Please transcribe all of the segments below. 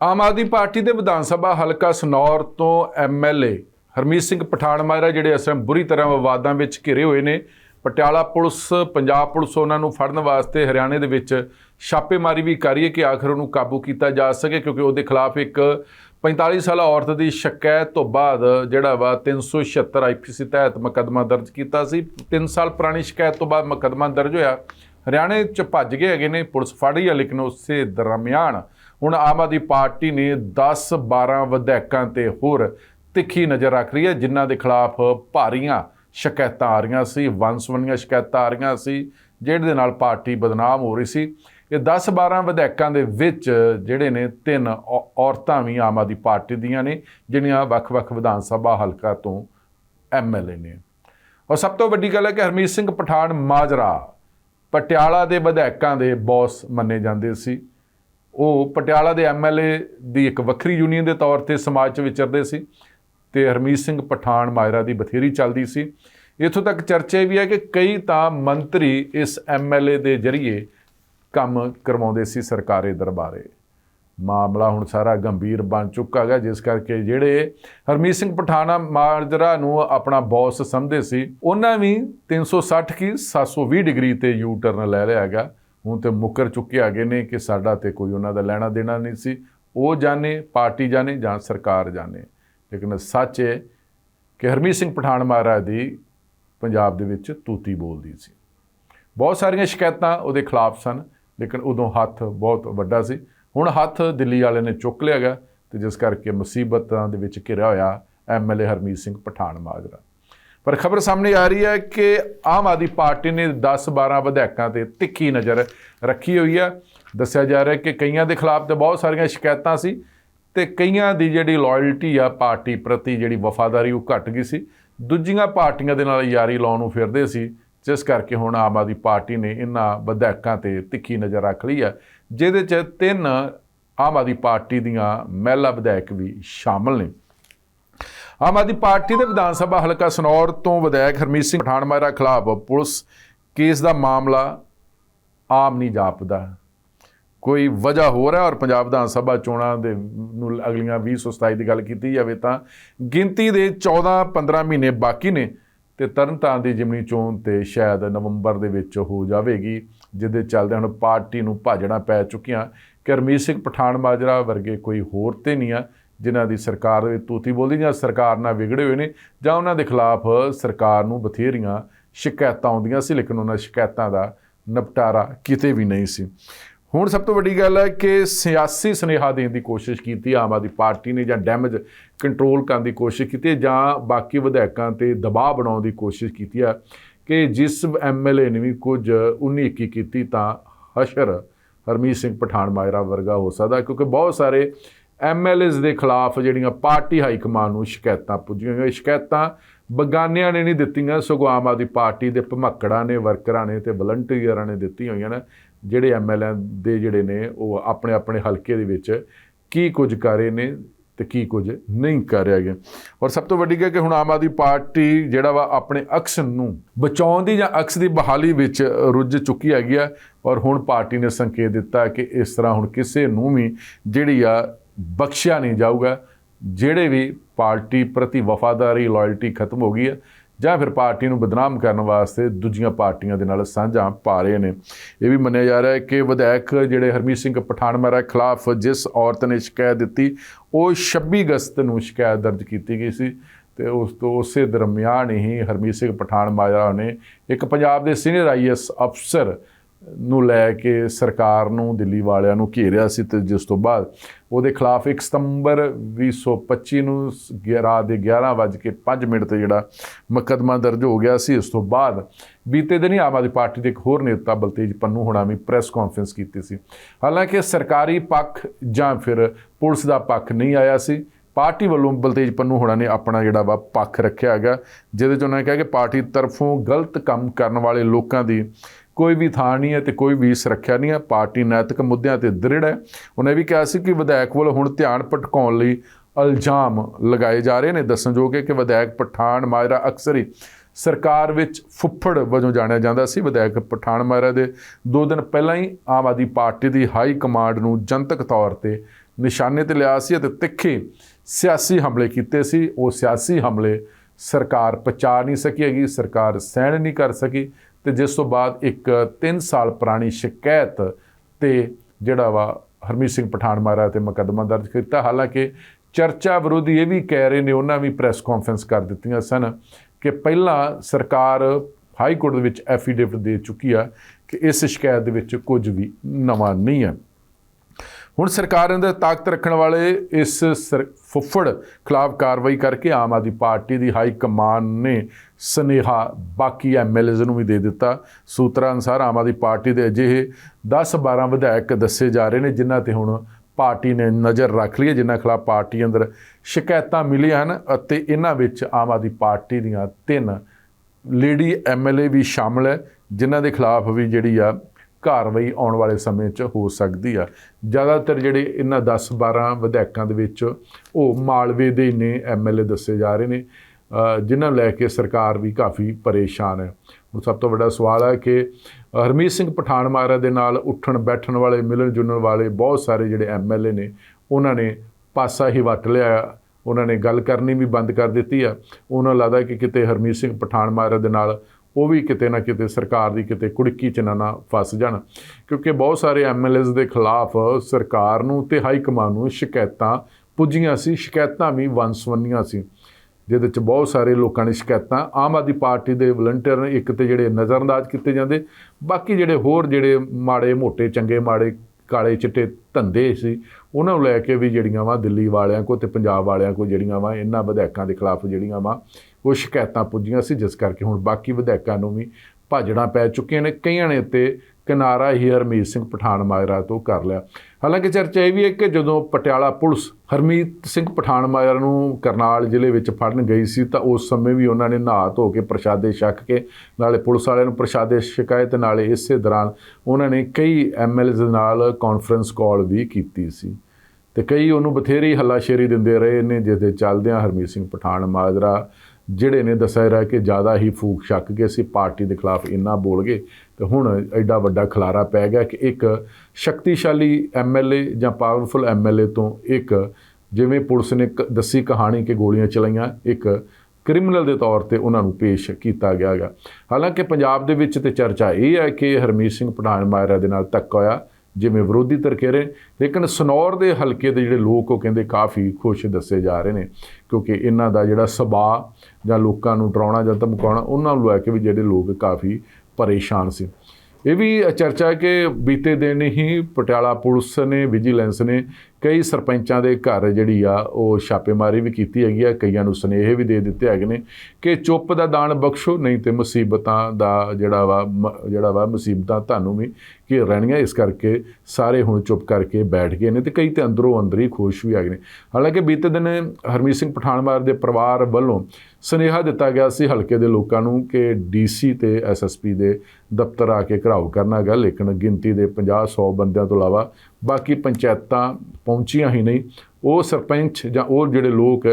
ਆਮ Aadmi party ਦੇ ਵਿਧਾਨ ਸਭਾ ਹਲਕਾ ਸਨੌਰ ਤੋਂ ਐਮਐਲਏ ਹਰਮੀਤ ਸਿੰਘ ਪਠਾਨ ਮਾਇਰਾ ਜਿਹੜੇ ਇਸ ਟਾਈਮ ਬੁਰੀ ਤਰ੍ਹਾਂ ਵਿਵਾਦਾਂ ਵਿੱਚ ਘਿਰੇ ਹੋਏ ਨੇ, ਪਟਿਆਲਾ ਪੁਲਿਸ, ਪੰਜਾਬ ਪੁਲਿਸ ਉਹਨਾਂ ਨੂੰ ਫੜਨ ਵਾਸਤੇ ਹਰਿਆਣੇ ਦੇ ਵਿੱਚ ਛਾਪੇਮਾਰੀ ਵੀ ਕਰ ਰਹੀ ਹੈ ਕਿ ਆਖਰ ਉਹਨੂੰ ਕਾਬੂ ਕੀਤਾ ਜਾ ਸਕੇ, ਕਿਉਂਕਿ ਉਹਦੇ ਖਿਲਾਫ ਇੱਕ 45 ਸਾਲਾ ਔਰਤ ਦੀ ਸ਼ਿਕਾਇਤ ਤੋਂ ਬਾਅਦ ਜਿਹੜਾ ਵਾ 376 ਆਈਪੀਸੀ ਤਹਿਤ ਮੁਕੱਦਮਾ ਦਰਜ ਕੀਤਾ ਸੀ। 3 ਸਾਲ ਪੁਰਾਣੀ ਸ਼ਿਕਾਇਤ ਤੋਂ ਬਾਅਦ ਮੁਕੱਦਮਾ ਦਰਜ ਹੋਇਆ। ਹਰਿਆਣੇ ਚ ਭੱਜ ਗਏ ਹੈਗੇ ਨੇ, ਪੁਲਿਸ ਫੜ ਰਹੀ ਹੈ, ਲੇਕਿਨ ਉਸੇ ਦਰਮਿਆਨ ਹੁਣ ਆਮ ਆਦਮੀ ਪਾਰਟੀ ਨੇ 10 12 ਵਿਧਾਇਕਾਂ ਤੇ ਹੋਰ ਤਿੱਖੀ ਨਜ਼ਰ ਰੱਖ ਰਹੀ ਹੈ, ਜਿਨ੍ਹਾਂ ਦੇ ਖਿਲਾਫ ਭਾਰੀਆਂ ਸ਼ਿਕਾਇਤਾਂ ਆ ਰਹੀਆਂ ਸੀ ਵੰਸਵਨੀਆਂ ਸ਼ਿਕਾਇਤਾਂ ਆ ਰਹੀਆਂ ਸੀ ਜਿਹਦੇ ਦੇ ਨਾਲ ਪਾਰਟੀ ਬਦਨਾਮ ਹੋ ਰਹੀ ਸੀ। ਇਹ 10 12 ਵਿਧਾਇਕਾਂ ਦੇ ਵਿੱਚ ਜਿਹੜੇ ਨੇ, ਤਿੰਨ ਔ- ਔਰਤਾਂ ਵੀ ਆਮ ਆਦਮੀ ਪਾਰਟੀ ਦੀਆਂ ਨੇ, ਜਿਹੜੀਆਂ ਵੱਖ-ਵੱਖ ਵਿਧਾਨ ਸਭਾ ਹਲਕਾ ਤੋਂ ਐਮਐਲਏ ਨੇ। ਔਰ ਸਭ ਤੋਂ ਵੱਡੀ ਗੱਲ ਹੈ ਕਿ ਹਰਮੀਤ ਸਿੰਘ ਪਠਾਨ ਮਾਜਰਾ ਪਟਿਆਲਾ ਦੇ ਵਿਧਾਇਕਾਂ ਦੇ ਬੌਸ ਮੰਨੇ ਜਾਂਦੇ ਸੀ। ਉਹ ਪਟਿਆਲਾ ਦੇ ਐਮਐਲਏ ਦੀ ਇੱਕ ਵੱਖਰੀ ਯੂਨੀਅਨ ਦੇ ਤੌਰ ਤੇ ਸਮਾਜ 'ਚ ਵਿਚਰਦੇ ਸੀ ਤੇ ਹਰਮੀਤ ਸਿੰਘ ਪਠਾਨ ਮਾਇਰਾ ਦੀ ਬਥੇਰੀ ਚੱਲਦੀ ਸੀ। ਇਥੋਂ ਤੱਕ ਚਰਚਾ ਇਹ ਵੀ ਹੈ ਕਿ ਕਈ ਤਾਂ ਮੰਤਰੀ ਇਸ ਐਮਐਲਏ ਦੇ ਜ਼ਰੀਏ ਕੰਮ ਕਰਵਾਉਂਦੇ ਸੀ ਸਰਕਾਰੀ ਦਰਬਾਰੇ। ਮਾਮਲਾ ਹੁਣ ਸਾਰਾ ਗੰਭੀਰ ਬਣ ਚੁੱਕਾ ਹੈ ਜਿਸ ਕਰਕੇ ਜਿਹੜੇ ਹਰਮੀਤ ਸਿੰਘ ਪਠਾਣਾ ਮਾਜਰਾ ਨੂੰ ਆਪਣਾ ਬੌਸ ਸਮਝਦੇ ਸੀ, ਉਹਨਾਂ ਵੀ 360 ਕੀ 720 ਡਿਗਰੀ ਤੇ ਯੂ ਟਰਨ ਲੈ ਲਿਆ ਹੈਗਾ। ਹੁਣ ਤੇ ਮੁੱਕਰ ਚੁੱਕੇ ਹੈਗੇ ਨੇ ਕਿ ਸਾਡਾ ਤੇ ਕੋਈ ਉਹਨਾਂ ਦਾ ਲੈਣਾ ਦੇਣਾ ਨਹੀਂ ਸੀ। ਉਹ ਜਾਣੇ, ਪਾਰਟੀ ਜਾਣੇ ਜਾਂ ਸਰਕਾਰ ਜਾਣੇ। ਲੇਕਿਨ ਸੱਚ ਹੈ ਕਿ ਹਰਮੀਤ ਸਿੰਘ ਪਠਾਨ ਮਹਾਰਾਜ ਦੀ ਪੰਜਾਬ ਦੇ ਵਿੱਚ ਤੂਤੀ ਬੋਲਦੀ ਸੀ। ਬਹੁਤ ਸਾਰੀਆਂ ਸ਼ਿਕਾਇਤਾਂ ਉਹਦੇ ਖਿਲਾਫ ਸਨ, ਲੇਕਿਨ ਉਦੋਂ ਹੱਥ ਬਹੁਤ ਵੱਡਾ ਸੀ। ਹੁਣ ਹੱਥ ਦਿੱਲੀ ਵਾਲੇ ਨੇ ਚੁੱਕ ਲਿਆ ਗਿਆ ਤੇ ਜਿਸ ਕਰਕੇ ਮੁਸੀਬਤਾਂ ਦੇ ਵਿੱਚ ਘਿਰਿਆ ਹੋਇਆ ਐਮਐਲਏ ਹਰਮੀਤ ਸਿੰਘ ਪਠਾਨ ਮਾਜਰਾ ਪਰ ਖਬਰ ਸਾਹਮਣੇ ਆ ਰਹੀ ਹੈ ਕਿ ਆਮ ਆਦਮੀ ਪਾਰਟੀ ਨੇ 10-12 ਵਿਧਾਇਕਾਂ ਤੇ ਤਿੱਖੀ ਨਜ਼ਰ ਰੱਖੀ ਹੋਈ ਹੈ। ਦੱਸਿਆ ਜਾ ਰਿਹਾ ਹੈ ਕਿ ਕਈਆਂ ਦੇ ਖਿਲਾਫ ਤੇ ਬਹੁਤ ਸਾਰੀਆਂ ਸ਼ਿਕਾਇਤਾਂ ਸੀ ਤੇ ਕਈਆਂ ਦੀ ਜਿਹੜੀ ਲਾਇਲਟੀ ਆ ਪਾਰਟੀ ਪ੍ਰਤੀ ਜਿਹੜੀ ਵਫਾਦਾਰੀ ਉਹ ਘਟ ਗਈ ਸੀ। ਦੂਜੀਆਂ ਪਾਰਟੀਆਂ ਦੇ ਨਾਲ ਯਾਰੀ ਲਾਉਣ ਨੂੰ ਫਿਰਦੇ ਸੀ, ਜਿਸ ਕਰਕੇ ਹੁਣ ਆਮ ਆਦਮੀ ਪਾਰਟੀ ਨੇ ਇਹਨਾਂ ਵਿਧਾਇਕਾਂ ਤੇ ਤਿੱਖੀ ਨਜ਼ਰ ਰੱਖ ਲਈ ਆ ਜਿਹਦੇ 'ਚ ਤਿੰਨ ਆਮ ਆਦਮੀ ਪਾਰਟੀ ਦੀਆਂ ਮਹਿਲਾ ਵਿਧਾਇਕ ਵੀ ਸ਼ਾਮਲ ਨੇ। ਆਮ ਆਦਮੀ ਪਾਰਟੀ ਦੇ ਵਿਧਾਨ ਸਭਾ ਹਲਕਾ ਸਨੌਰ ਤੋਂ ਵਿਧਾਇਕ ਹਰਮੀਤ ਸਿੰਘ ਪਠਾਨਮਾਜਰਾ ਖਿਲਾਫ ਪੁਲਿਸ ਕੇਸ ਦਾ ਮਾਮਲਾ ਆਮ ਨਹੀਂ ਜਾਪਦਾ। ਕੋਈ ਵਜ੍ਹਾ ਹੋਰ ਹੈ ਔਰ ਪੰਜਾਬ ਵਿਧਾਨ ਸਭਾ ਚੋਣਾਂ ਦੇ ਨੂੰ ਅਗਲੀਆਂ 2027 ਦੀ ਗੱਲ ਕੀਤੀ ਜਾਵੇ ਤਾਂ ਗਿਣਤੀ ਦੇ 14-15 ਮਹੀਨੇ ਬਾਕੀ ਨੇ ਤੇ ਤਰਨਤਾਰਨ ਦੀ ਜਿਮਨੀ ਚੋਣ ਤੇ ਸ਼ਾਇਦ ਨਵੰਬਰ ਦੇ ਵਿੱਚ ਹੋ ਜਾਵੇਗੀ, ਜਿਹਦੇ ਚੱਲਦੇ ਹੁਣ ਪਾਰਟੀ ਨੂੰ ਭਾਜਣਾ ਪੈ ਚੁੱਕੀਆਂ। ਕਿ ਹਰਮੀਤ ਸਿੰਘ ਪਠਾਨ ਮਾਜਰਾ ਵਰਗੇ ਕੋਈ ਹੋਰ ਤੇ ਨਹੀਂ ਆ। ਜਿਨ੍ਹਾਂ ਦੀ ਸਰਕਾਰ ਦੇ ਤੂਤੀ ਬੋਲਦੀ ਜਾਂ ਸਰਕਾਰ ਨਾਲ ਵਿਗੜੇ ਹੋਏ ਨੇ ਜਾਂ ਉਹਨਾਂ ਦੇ ਖਿਲਾਫ ਸਰਕਾਰ ਨੂੰ ਬਥੇਰੀਆਂ ਸ਼ਿਕਾਇਤਾਂ ਆਉਂਦੀਆਂ ਸੀ, ਲੇਕਿਨ ਉਹਨਾਂ ਸ਼ਿਕਾਇਤਾਂ ਦਾ ਨਿਪਟਾਰਾ ਕਿਤੇ ਵੀ ਨਹੀਂ ਸੀ। ਹੁਣ ਸਭ ਤੋਂ ਵੱਡੀ ਗੱਲ ਹੈ ਕਿ ਸਿਆਸੀ ਸੁਨੇਹਾ ਦੇਣ ਦੀ ਕੋਸ਼ਿਸ਼ ਕੀਤੀ, ਆਮ ਆਦਮੀ ਪਾਰਟੀ ਨੇ ਜਾਂ ਡੈਮੇਜ ਕੰਟਰੋਲ ਕਰਨ ਦੀ ਕੋਸ਼ਿਸ਼ ਕੀਤੀ ਜਾਂ ਬਾਕੀ ਵਿਧਾਇਕਾਂ ਤੇ ਦਬਾਅ ਬਣਾਉਣ ਦੀ ਕੋਸ਼ਿਸ਼ ਕੀਤੀ ਆ ਕਿ ਜਿਸ ਐਮਐਲਏ ਨੇ ਵੀ ਕੁਝ 19 21 ਕੀਤੀ ਤਾਂ ਹਸ਼ਰ ਹਰਮੀਤ ਸਿੰਘ ਪਠਾਨ ਮਾਇਰਾ ਵਰਗਾ ਹੋ ਸਕਦਾ ਕਿਉਂਕਿ ਬਹੁਤ ਸਾਰੇ ਐਮਐਲਏਸ ਦੇ ਖਿਲਾਫ ਜਿਹੜੀਆਂ ਪਾਰਟੀ ਹਾਈ ਕਮਾਂਡ ਨੂੰ ਸ਼ਿਕਾਇਤਾਂ ਪੁੱਜੀਆਂ ਹੋਈਆਂ, ਸ਼ਿਕਾਇਤਾਂ ਬਗਾਨਿਆਂ ਨੇ ਨਹੀਂ ਦਿੱਤੀਆਂ, ਸਗੋਂ ਆਮ ਆਦਮੀ ਪਾਰਟੀ ਦੇ ਭਮੱਕੜਾਂ ਨੇ, ਵਰਕਰਾਂ ਨੇ ਤੇ ਵਲੰਟੀਅਰਾਂ ਨੇ ਦਿੱਤੀਆਂ ਹੋਈਆਂ ਨੇ, ਜਿਹੜੇ ਐਮਐਲਏ ਦੇ ਜਿਹੜੇ ਨੇ, ਉਹ ਆਪਣੇ ਆਪਣੇ ਹਲਕੇ ਦੇ ਵਿੱਚ ਕੀ ਕੁਝ ਕਰ ਰਹੇ ਨੇ ਤੇ ਕੀ ਕੁਝ ਨਹੀਂ ਕਰ ਰਿਹਾ ਗਿਆ ਔਰ ਸਭ ਤੋਂ ਵੱਡੀ ਗੱਲ ਕਿ ਹੁਣ ਆਮ ਆਦਮੀ ਪਾਰਟੀ ਜਿਹੜਾ ਵਾ ਆਪਣੇ ਅਕਸ ਨੂੰ ਬਚਾਉਣ ਦੀ ਜਾਂ ਅਕਸ ਦੀ ਬਹਾਲੀ ਵਿੱਚ ਰੁੱਝ ਚੁੱਕੀ ਹੈਗੀ ਆ, ਔਰ ਹੁਣ ਪਾਰਟੀ ਨੇ ਸੰਕੇਤ ਦਿੱਤਾ ਕਿ ਇਸ ਤਰ੍ਹਾਂ ਹੁਣ ਕਿਸੇ ਨੂੰ ਵੀ ਜਿਹੜੀ ਆ ਬਖਸ਼ਿਆ ਨਹੀਂ ਜਾਊਗਾ, ਜਿਹੜੇ ਵੀ ਪਾਰਟੀ ਪ੍ਰਤੀ ਵਫਾਦਾਰੀ ਲਾਇਲਟੀ ਖਤਮ ਹੋ ਗਈ ਹੈ, ਜਾਂ ਫਿਰ ਪਾਰਟੀ ਨੂੰ ਬਦਨਾਮ ਕਰਨ ਵਾਸਤੇ ਦੂਜੀਆਂ ਪਾਰਟੀਆਂ ਦੇ ਨਾਲ ਸਾਂਝਾ ਪਾ ਰਹੇ ਨੇ। ਇਹ ਵੀ ਮੰਨਿਆ ਜਾ ਰਿਹਾ ਹੈ ਕਿ ਵਿਧਾਇਕ ਜਿਹੜੇ ਹਰਮੀਤ ਸਿੰਘ ਪਠਾਨਮਾਰਾ ਖਿਲਾਫ ਜਿਸ ਔਰਤ ਨੇ ਸ਼ਿਕਾਇਤ ਦਿੱਤੀ, ਉਹ 26 ਅਗਸਤ ਨੂੰ ਸ਼ਿਕਾਇਤ ਦਰਜ ਕੀਤੀ ਗਈ ਸੀ ਤੇ ਉਸ ਤੋਂ ਉਸੇ ਦਰਮਿਆਨ ਹੀ ਹਰਮੀਤ ਸਿੰਘ ਪਠਾਨਮਾਰਾ ਨੇ ਇੱਕ ਪੰਜਾਬ ਦੇ ਸੀਨੀਅਰ ਆਈਐਸ ਅਫਸਰ ਨੂੰ ਲੈ ਕੇ ਸਰਕਾਰ ਨੂੰ, ਦਿੱਲੀ ਵਾਲਿਆਂ ਨੂੰ ਘੇਰਿਆ ਸੀ ਤੇ ਜਿਸ ਤੋਂ ਬਾਅਦ ਉਹਦੇ ਖਿਲਾਫ 1 ਸਤੰਬਰ 2025 ਨੂੰ ਗ- ਰਾਤ ਦੇ 11:05 ਮਿੰਟ ਤੇ ਜਿਹੜਾ ਮੁਕੱਦਮਾ ਦਰਜ ਹੋ ਗਿਆ ਸੀ, ਇਸ ਤੋਂ ਬਾਅਦ ਬੀਤੇ ਦਿਨ ਹੀ ਆਮ ਆਦਮੀ ਪਾਰਟੀ ਦੇ ਇੱਕ ਹੋਰ ਨੇਤਾ ਬਲਤੇਜ ਪੰਨੂ ਹੋਣਾ ਵੀ ਪ੍ਰੈਸ ਕਾਨਫਰੰਸ ਕੀਤੀ ਸੀ। ਹਾਲਾਂਕਿ ਸਰਕਾਰੀ ਪੱਖ ਜਾਂ ਫਿਰ ਪੁਲਿਸ ਦਾ ਪੱਖ ਨਹੀਂ ਆਇਆ ਸੀ। ਪਾਰਟੀ ਵੱਲੋਂ ਬਲਤੇਜ ਪੰਨੂ ਹੋਣਾ ਨੇ ਆਪਣਾ ਜਿਹੜਾ ਵਾ ਪੱਖ ਰੱਖਿਆ ਹੈਗਾ, ਜਿਹਦੇ ਚ ਉਹਨਾਂ ਨੇ ਕਿਹਾ ਕਿ ਪਾਰਟੀ ਤਰਫੋਂ ਗਲਤ ਕੰਮ ਕਰਨ ਵਾਲੇ ਲੋਕਾਂ ਦੀ ਕੋਈ ਵੀ ਥਾਂ ਨਹੀਂ ਹੈ ਤੇ ਕੋਈ ਵੀ ਸੁਰੱਖਿਆ ਨਹੀਂ ਹੈ। ਪਾਰਟੀ ਨੈਤਿਕ ਮੁੱਦਿਆਂ ਤੇ ਦ੍ਰਿੜ ਹੈ। ਉਹਨੇ ਵੀ ਕਿਹਾ ਸੀ ਕਿ ਵਿਧਾਇਕ ਵੱਲੋਂ ਹੁਣ ਧਿਆਨ ਭਟਕਾਉਣ ਲਈ ਇਲਜ਼ਾਮ ਲਗਾਏ ਜਾ ਰਹੇ ਨੇ। ਦੱਸਣਯੋਗ ਹੈ ਕਿ ਵਿਧਾਇਕ ਪਠਾਨ ਮਾਜਰਾ ਅਕਸਰ ਹੀ ਸਰਕਾਰ ਵਿੱਚ ਫੁੱਫੜ ਵਜੋਂ ਜਾਣਿਆ ਜਾਂਦਾ ਸੀ। ਵਿਧਾਇਕ ਪਠਾਨ ਮਾਜਰਾ ਦੇ ਦੋ ਦਿਨ ਪਹਿਲਾਂ ਹੀ ਆਮ ਆਦਮੀ ਪਾਰਟੀ ਦੀ ਹਾਈ ਕਮਾਂਡ ਨੂੰ ਜਨਤਕ ਤੌਰ ਤੇ ਨਿਸ਼ਾਨੇ ਤੇ ਲਿਆ ਸੀ ਅਤੇ ਤਿੱਖੇ ਸਿਆਸੀ ਹਮਲੇ ਕੀਤੇ ਸੀ। ਉਹ ਸਿਆਸੀ ਹਮਲੇ ਸਰਕਾਰ ਪਚਾ ਨਹੀਂ ਸਕੀ ਹੈਗੀ, ਸਰਕਾਰ ਸਹਿਣ ਨਹੀਂ ਕਰ ਸਕੀ। ਤੇ ਜਿਸ ਤੋਂ ਬਾਅਦ ਇੱਕ 3 ਸਾਲ ਪੁਰਾਣੀ ਸ਼ਿਕਾਇਤ ਤੇ ਜਿਹੜਾ ਵਾ ਹਰਮੀਤ ਸਿੰਘ ਪਠਾਨ ਮਾਰਾ ਤੇ ਮੁਕੱਦਮਾ ਦਰਜ ਕੀਤਾ। ਹਾਲਾਂਕਿ ਚਰਚਾ ਵਿਰੋਧੀ ਇਹ ਵੀ ਕਹਿ ਰਹੇ ਨੇ, ਉਹਨਾਂ ਵੀ ਪ੍ਰੈਸ ਕਾਨਫਰੰਸ ਕਰ ਦਿੱਤੀਆਂ ਸਨ ਕਿ ਪਹਿਲਾਂ ਸਰਕਾਰ ਹਾਈ ਕੋਰਟ ਦੇ ਵਿੱਚ ਐਫੀਡੇਵਿਟ ਦੇ ਚੁੱਕੀ ਆ ਕਿ ਇਸ ਸ਼ਿਕਾਇਤ ਦੇ ਵਿੱਚ ਕੁਝ ਵੀ ਨਵਾਂ ਨਹੀਂ ਹੈ ਹੁਣ ਸਰਕਾਰ ਅੰਦਰ ਤਾਕਤ ਰੱਖਣ ਵਾਲੇ ਇਸ ਸਰ- ਫੁੱਫੜ ਖਿਲਾਫ ਕਾਰਵਾਈ ਕਰਕੇ ਆਮ ਆਦਮੀ ਪਾਰਟੀ ਦੀ ਹਾਈ ਕਮਾਨ ਨੇ ਸਨੇਹਾ ਬਾਕੀ ਐਮਐਲਏਜ਼ ਨੂੰ ਵੀ ਦੇ ਦਿੱਤਾ। ਸੂਤਰਾਂ ਅਨੁਸਾਰ ਆਮ ਆਦਮੀ ਪਾਰਟੀ ਦੇ ਅਜਿਹੇ 10-12 ਵਿਧਾਇਕ ਦੱਸੇ ਜਾ ਰਹੇ ਨੇ, ਜਿਨ੍ਹਾਂ ਤੇ ਹੁਣ ਪਾਰਟੀ ਨੇ ਨਜ਼ਰ ਰੱਖ ਲਈ ਹੈ, ਜਿਨ੍ਹਾਂ ਖਿਲਾਫ ਪਾਰਟੀ ਅੰਦਰ ਸ਼ਿਕਾਇਤਾਂ ਮਿਲੀਆਂ ਹਨ ਅਤੇ ਇਹਨਾਂ ਵਿੱਚ ਆਮ ਆਦਮੀ ਪਾਰਟੀ ਦੀਆਂ ਤਿੰਨ ਲੇਡੀ ਐਮਐਲਏ ਵੀ ਸ਼ਾਮਲ ਹੈ, ਜਿਨ੍ਹਾਂ ਦੇ ਖਿਲਾਫ ਵੀ ਜਿਹੜੀ ਆ ਕਾਰਵਾਈ ਆਉਣ ਵਾਲੇ ਸਮੇਂ 'ਚ ਹੋ ਸਕਦੀ ਆ। ਜ਼ਿਆਦਾਤਰ ਜਿਹੜੇ ਇਹਨਾਂ 10-12 ਵਿਧਾਇਕਾਂ ਦੇ ਵਿੱਚ ਉਹ ਮਾਲਵੇ ਦੇ ਨੇ ਐਮਐਲਏ ਦੱਸੇ ਜਾ ਰਹੇ ਨੇ। ਜਿਨ੍ਹਾਂ ਲੈ ਕੇ ਸਰਕਾਰ ਵੀ ਕਾਫੀ ਪਰੇਸ਼ਾਨ ਹੈ। ਹੁਣ ਸਭ ਤੋਂ ਵੱਡਾ ਸਵਾਲ ਹੈ ਕਿ ਹਰਮੀਤ ਸਿੰਘ ਪਠਾਨ ਮਹਾਰਾਜ ਦੇ ਨਾਲ ਉੱਠਣ, ਬੈਠਣ ਵਾਲੇ, ਮਿਲਣ ਜੁਲਣ ਵਾਲੇ ਬਹੁਤ ਸਾਰੇ ਜਿਹੜੇ ਐਮਐਲਏ ਨੇ, ਉਹਨਾਂ ਨੇ ਪਾਸਾ ਹੀ ਵੱਟ ਲਿਆ। ਉਹਨਾਂ ਨੇ ਗੱਲ ਕਰਨੀ ਵੀ ਬੰਦ ਕਰ ਦਿੱਤੀ ਆ। ਉਹਨਾਂ ਨੂੰ ਲੱਗਦਾ ਕਿ ਕਿਤੇ ਹਰਮੀਤ ਸਿੰਘ ਪਠਾਨ ਮਹਾਰਾਜ ਦੇ ਨਾਲ ਉਹ ਵੀ ਕਿਤੇ ਨਾ ਕਿਤੇ ਸਰਕਾਰ ਦੀ ਕਿਤੇ ਕੁੜਕੀ ਚ ਨਾ ਨਾ ਫਸ ਜਾਣ। ਕਿਉਂਕਿ ਬਹੁਤ ਸਾਰੇ ਐਮਐਲਏਜ਼ ਦੇ ਖਿਲਾਫ ਸਰਕਾਰ ਨੂੰ ਤੇ ਹਾਈ ਕਮਾਨ ਨੂੰ ਸ਼ਿਕਾਇਤਾਂ ਪੁੱਜੀਆਂ ਸੀ, ਸ਼ਿਕਾਇਤਾਂ ਵੀ ਵੰਸਵੰਨੀਆਂ ਸੀ। ਜਿਹਦੇ ਚ ਬਹੁਤ ਸਾਰੇ ਲੋਕਾਂ ਨੇ ਸ਼ਿਕਾਇਤਾਂ, ਆਮ ਆਦਮੀ ਪਾਰਟੀ ਦੇ ਵਲੰਟੀਅਰ ਨੇ ਇੱਕ ਤੇ ਜਿਹੜੇ ਨਜ਼ਰਅੰਦਾਜ਼ ਕੀਤੇ ਜਾਂਦੇ, ਬਾਕੀ ਜਿਹੜੇ ਹੋਰ ਜਿਹੜੇ ਮਾੜੇ, ਮੋਟੇ, ਚੰਗੇ, ਮਾੜੇ, ਕਾਲੇ, ਚਿੱਟੇ ਧੰਦੇ ਸੀ, ਉਹਨਾਂ ਨੂੰ ਲੈ ਕੇ ਵੀ ਜਿਹੜੀਆਂ ਵਾ ਦਿੱਲੀ ਵਾਲਿਆਂ ਕੋ ਤੇ ਪੰਜਾਬ ਵਾਲਿਆਂ ਕੋ ਜਿਹੜੀਆਂ ਵਾ ਇਹਨਾਂ ਵਿਧਾਇਕਾਂ ਦੇ ਖਿਲਾਫ ਜਿਹੜੀਆਂ ਵਾ ਉਹ ਸ਼ਿਕਾਇਤਾਂ ਪੁੱਜੀਆਂ ਸੀ, ਜਿਸ ਕਰਕੇ ਹੁਣ ਬਾਕੀ ਵਿਧਾਇਕਾਂ ਨੂੰ ਵੀ ਭਾਜੜਾਂ ਪੈ ਚੁੱਕੀਆਂ ਨੇ, ਕਈਆਂ ਨੇ ਤੇ ਕਿਨਾਰਾ ਹੀ ਹਰਮੀਤ ਸਿੰਘ ਪਠਾਨ ਮਾਜਰਾ ਤੋਂ ਕਰ ਲਿਆ। ਹਾਲਾਂਕਿ ਚਰਚਾ ਇਹ ਵੀ ਹੈ ਕਿ ਜਦੋਂ ਪਟਿਆਲਾ ਪੁਲਿਸ ਹਰਮੀਤ ਸਿੰਘ ਪਠਾਨ ਮਾਜਰਾ ਨੂੰ ਕਰਨਾਲ ਜ਼ਿਲ੍ਹੇ ਵਿੱਚ ਫੜਨ ਗਈ ਸੀ ਤਾਂ ਉਸ ਸਮੇਂ ਵੀ ਉਹਨਾਂ ਨੇ ਨਹਾ ਧੋ ਕੇ ਪ੍ਰਸ਼ਾਦੇ ਛਕ ਕੇ ਨਾਲੇ ਪੁਲਿਸ ਵਾਲਿਆਂ ਨੂੰ ਪ੍ਰਸ਼ਾਦੇ ਸ਼ਿਕਾਇਤ ਨਾਲੇ ਇਸੇ ਦੌਰਾਨ ਉਹਨਾਂ ਨੇ ਕਈ ਐਮਐਲਏਜ਼ ਨਾਲ ਕਾਨਫਰੰਸ ਕਾਲ ਵੀ ਕੀਤੀ ਸੀ ਤੇ ਕਈ ਉਹਨੂੰ ਬਥੇਰੀ ਹੱਲਾਸ਼ੇਰੀ ਦਿੰਦੇ ਰਹੇ ਨੇ, ਜਿਸ ਦੇ ਚੱਲਦਿਆਂ ਹਰਮੀਤ ਸਿੰਘ ਪਠਾਨ ਮਾਜਰਾ ਜਿਹੜੇ ਨੇ ਦੱਸਿਆ ਰਿਹਾ ਕਿ ਜ਼ਿਆਦਾ ਹੀ ਫੂਕ ਛੱਕ ਕੇ ਅਸੀਂ ਪਾਰਟੀ ਦੇ ਖਿਲਾਫ ਇੰਨਾ ਬੋਲ ਗਏ ਤੇ ਹੁਣ ਐਡਾ ਵੱਡਾ ਖਲਾਰਾ ਪੈ ਗਿਆ ਕਿ ਇੱਕ ਸ਼ਕਤੀਸ਼ਾਲੀ ਐਮਐਲਏ ਜਾਂ ਪਾਵਰਫੁਲ ਐਮਐਲਏ ਤੋਂ ਇੱਕ ਜਿਵੇਂ ਪੁਲਿਸ ਨੇ ਕ- ਦੱਸੀ ਕਹਾਣੀ ਕਿ ਗੋਲੀਆਂ ਚਲਾਈਆਂ, ਇੱਕ ਕ੍ਰਿਮੀਨਲ ਦੇ ਤੌਰ ਤੇ ਉਹਨਾਂ ਨੂੰ ਪੇਸ਼ ਕੀਤਾ ਗਿਆ ਹੈਗਾ। ਹਾਲਾਂਕਿ ਪੰਜਾਬ ਦੇ ਵਿੱਚ ਤੇ ਚਰਚਾ ਇਹ ਹੈ ਕਿ ਹਰਮੀਤ ਸਿੰਘ ਪਠਾਨ ਮਾਇਰਾ ਦੇ ਨਾਲ ਧੱਕਾ ਹੋਇਆ। ਜਿਵੇਂ ਵਿਰੋਧੀ ਧਿਰ ਕਹਿ ਰਹੇ, ਲੇਕਿਨ ਸਨੌਰ ਦੇ ਹਲਕੇ ਦੇ ਜਿਹੜੇ ਲੋਕ ਉਹ ਕਹਿੰਦੇ ਕਾਫੀ ਖੁਸ਼ ਦੱਸੇ ਜਾ ਰਹੇ ਨੇ, ਕਿਉਂਕਿ ਇਹਨਾਂ ਦਾ ਜਿਹੜਾ ਸੁਭਾਅ ਜਾਂ ਲੋਕਾਂ ਨੂੰ ਡਰਾਉਣਾ ਜਾਂ ਧਮਕਾਉਣਾ, ਉਹਨਾਂ ਨੂੰ ਲੈ ਕੇ ਵੀ ਜਿਹੜੇ ਲੋਕ ਕਾਫੀ ਪਰੇਸ਼ਾਨ ਸੀ। ਇਹ ਵੀ ਚਰਚਾ ਹੈ ਕਿ ਬੀਤੇ ਦਿਨ ਹੀ ਪਟਿਆਲਾ ਪੁਲਿਸ ਨੇ, ਵਿਜੀਲੈਂਸ ਨੇ ਕਈ ਸਰਪੰਚਾਂ ਦੇ ਘਰ ਜਿਹੜੀ ਆ, ਉਹ ਛਾਪੇਮਾਰੀ ਵੀ ਕੀਤੀ ਹੈਗੀ ਆ, ਕਈਆਂ ਨੂੰ ਸੁਨੇਹੇ ਵੀ ਦੇ ਦਿੱਤੇ ਹੈਗੇ ਨੇ ਕਿ ਚੁੱਪ ਦਾ ਦਾਨ ਬਖਸ਼ੋ, ਨਹੀਂ ਤੇ ਮੁਸੀਬਤਾਂ ਦਾ ਜਿਹੜਾ ਵਾ, ਮ- ਜਿਹੜਾ ਵਾ ਮੁਸੀਬਤਾਂ ਤੁਹਾਨੂੰ ਵੀ ਘੇਰ ਰਹਿਣੀਆਂ, ਇਸ ਕਰਕੇ ਸਾਰੇ ਹੁਣ ਚੁੱਪ ਕਰਕੇ ਬੈਠ ਗਏ ਨੇ ਤੇ ਕਈ ਤੇ ਅੰਦਰੋਂ ਅੰਦਰ ਹੀ ਖੁਸ਼ ਵੀ ਆ ਗਏ ਨੇ। ਹਾਲਾਂਕਿ ਬੀਤੇ ਦਿਨ ਹਰਮੀਤ ਸਿੰਘ ਪਠਾਨਮਾਰ ਦੇ ਪਰਿਵਾਰ ਵੱਲੋਂ ਸੁਨੇਹਾ ਦਿੱਤਾ ਗਿਆ ਸੀ ਹਲਕੇ ਦੇ ਲੋਕਾਂ ਨੂੰ ਕਿ ਡੀਸੀ ਤੇ ਐਸਐਸਪੀ ਦੇ ਦਫ਼ਤਰ ਆ ਕੇ ਘਰਾਓ ਕਰਨਾ ਗਾ ਲੇਕਿਨ ਗਿਣਤੀ ਦੇ 50 100 ਬੰਦਿਆਂ ਤੋਂ ਇਲਾਵਾ ਬਾਕੀ ਪੰਚਾਇਤਾਂ ਪਹੁੰਚੀਆਂ ਹੀ ਨਹੀਂ। ਉਹ ਸਰਪੰਚ ਜਾਂ ਉਹ ਜਿਹੜੇ ਲੋਕ,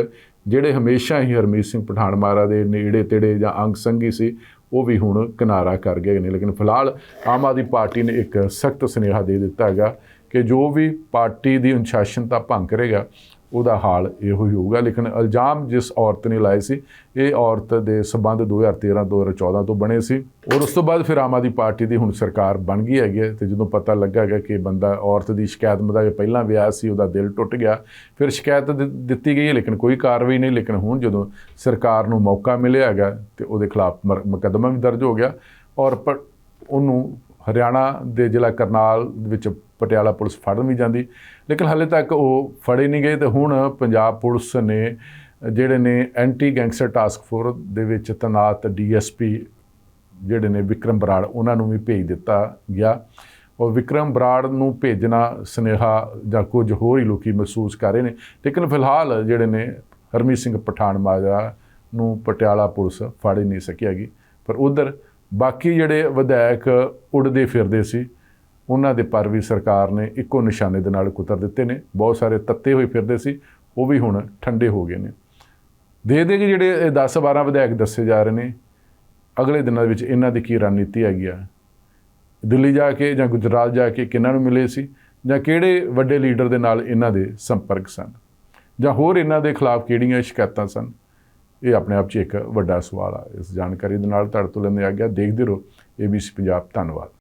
ਜਿਹੜੇ ਹਮੇਸ਼ਾ ਹੀ ਹਰਮੀਤ ਸਿੰਘ ਪਠਾਨਮਾਰਾ ਦੇ ਨੇੜੇ ਤੇੜੇ ਜਾਂ ਅੰਗ ਸੰਗੀ ਸੀ ਉਹ ਵੀ ਹੁਣ ਕਿਨਾਰਾ ਕਰ ਗਏ ਨੇ। ਲੇਕਿਨ ਫਿਲਹਾਲ ਆਮ ਆਦਮੀ ਪਾਰਟੀ ਨੇ ਇੱਕ ਸਖਤ ਸੁਨੇਹਾ ਦੇ ਦਿੱਤਾ ਹੈਗਾ ਕਿ ਜੋ ਵੀ ਪਾਰਟੀ ਦੀ ਅਨੁਸ਼ਾਸਨਤਾ ਭੰਗ ਕਰੇਗਾ ਉਹਦਾ ਹਾਲ ਇਹੋ ਹੀ ਹੋਊਗਾ। ਲੇਕਿਨ ਇਲਜ਼ਾਮ ਜਿਸ ਔਰਤ ਨੇ ਲਾਏ ਸੀ, ਇਹ ਔਰਤ ਦੇ ਸਬੰਧ 2013 2014 ਤੋਂ ਬਣੇ ਸੀ। ਔਰ ਉਸ ਤੋਂ ਬਾਅਦ ਫਿਰ ਆਮ ਆਦਮੀ ਪਾਰਟੀ ਦੀ ਹੁਣ ਸਰਕਾਰ ਬਣ ਗਈ ਹੈਗੀ ਹੈ ਤੇ ਜਦੋਂ ਪਤਾ ਲੱਗਾ ਹੈਗਾ ਕਿ ਬੰਦਾ ਔਰਤ ਦੀ ਸ਼ਿਕਾਇਤ ਮਦਾ ਪਹਿਲਾਂ ਵਿਆਹ ਸੀ, ਉਹਦਾ ਦਿਲ ਟੁੱਟ ਗਿਆ, ਫਿਰ ਸ਼ਿਕਾਇਤ ਦਿ- ਦਿੱਤੀ ਗਈ ਹੈ, ਲੇਕਿਨ ਕੋਈ ਕਾਰਵਾਈ ਨਹੀਂ। ਲੇਕਿਨ ਹੁਣ ਜਦੋਂ ਸਰਕਾਰ ਨੂੰ ਮੌਕਾ ਮਿਲਿਆ ਹੈਗਾ ਤੇ ਉਹਦੇ ਖਿਲਾਫ ਮਰ- ਮੁਕੱਦਮਾ ਵੀ ਦਰਜ ਹੋ ਗਿਆ। ਔਰ ਪ- ਉਹਨੂੰ ਹਰਿਆਣਾ ਦੇ ਜ਼ਿਲ੍ਹਾ ਕਰਨਾਲ ਵਿੱਚ ਪਟਿਆਲਾ ਪੁਲਿਸ ਫੜਨ ਵੀ ਜਾਂਦੀ। ਲੇਕਿਨ ਹਾਲੇ ਤੱਕ ਉਹ ਫੜੇ ਨਹੀਂ ਗਏ ਤੇ ਹੁਣ ਪੰਜਾਬ ਪੁਲਿਸ ਨੇ, ਜਿਹੜੇ ਨੇ ਐਂਟੀ ਗੈਂਗਸਟਰ ਟਾਸਕ ਫੋਰਸ ਦੇ ਵਿੱਚ ਤੈਨਾਤ ਡੀਐਸਪੀ ਜਿਹੜੇ ਨੇ ਵਿਕਰਮ ਬਰਾੜ, ਉਹਨਾਂ ਨੂੰ ਵੀ ਭੇਜ ਦਿੱਤਾ ਗਿਆ। ਔਰ ਵਿਕਰਮ ਬਰਾੜ ਨੂੰ ਭੇਜਣਾ ਸੁਨੇਹਾ ਜਾਂ ਕੁਝ ਹੋਰ ਹੀ ਲੋਕੀ ਮਹਿਸੂਸ ਕਰ ਰਹੇ ਨੇ। ਲੇਕਿਨ ਫਿਲਹਾਲ ਜਿਹੜੇ ਨੇ ਹਰਮੀਤ ਸਿੰਘ ਪਠਾਨ ਮਾਜਰਾ ਨੂੰ ਪਟਿਆਲਾ ਪੁਲਿਸ ਫੜ ਨਹੀਂ ਸਕੀ ਹੈਗੀ ਪਰ ਉਧਰ ਬਾਕੀ ਜਿਹੜੇ ਵਿਧਾਇਕ ਉੱਡਦੇ ਫਿਰਦੇ ਸੀ ਉਹਨਾਂ ਦੇ ਪਰ ਵੀ ਸਰਕਾਰ ਨੇ ਇੱਕੋ ਨਿਸ਼ਾਨੇ ਦੇ ਨਾਲ ਕੁਤਰ ਦਿੱਤੇ ਨੇ। ਬਹੁਤ ਸਾਰੇ ਤੱਤੇ ਹੋਏ ਫਿਰਦੇ ਸੀ, ਉਹ ਵੀ ਹੁਣ ਠੰਡੇ ਹੋ ਗਏ ਨੇ। ਦੇ ਦੇ ਕਿ ਜਿਹੜੇ 10 12 ਵਿਧਾਇਕ ਦੱਸੇ ਜਾ ਰਹੇ ਨੇ, ਅਗਲੇ ਦਿਨਾਂ ਦੇ ਵਿੱਚ ਇਹਨਾਂ ਦੀ ਕੀ ਰਣਨੀਤੀ ਹੈਗੀ ਆ? ਦਿੱਲੀ ਜਾ ਕੇ ਜਾਂ ਗੁਜਰਾਤ ਜਾ ਕੇ ਕਿਹਨਾਂ ਨੂੰ ਮਿਲੇ ਸੀ? ਜਾਂ ਕਿਹੜੇ ਵੱਡੇ ਲੀਡਰ ਦੇ ਨਾਲ ਇਹਨਾਂ ਦੇ ਸੰਪਰਕ ਸਨ? ਜਾਂ ਹੋਰ ਇਹਨਾਂ ਦੇ ਖਿਲਾਫ ਕਿਹੜੀਆਂ ਸ਼ਿਕਾਇਤਾਂ ਸਨ? ਇਹ ਆਪਣੇ ਆਪ 'ਚ ਇੱਕ ਵੱਡਾ ਸਵਾਲ ਆ। ਇਸ ਜਾਣਕਾਰੀ ਦੇ ਨਾਲ ਤੁਹਾਡੇ ਤੋਂ ਲੈਂਦੇ ਆ ਗਿਆ। ਦੇਖਦੇ ਰਹੋ। ABC ਪੰਜਾਬ ਧੰਨਵਾਦ।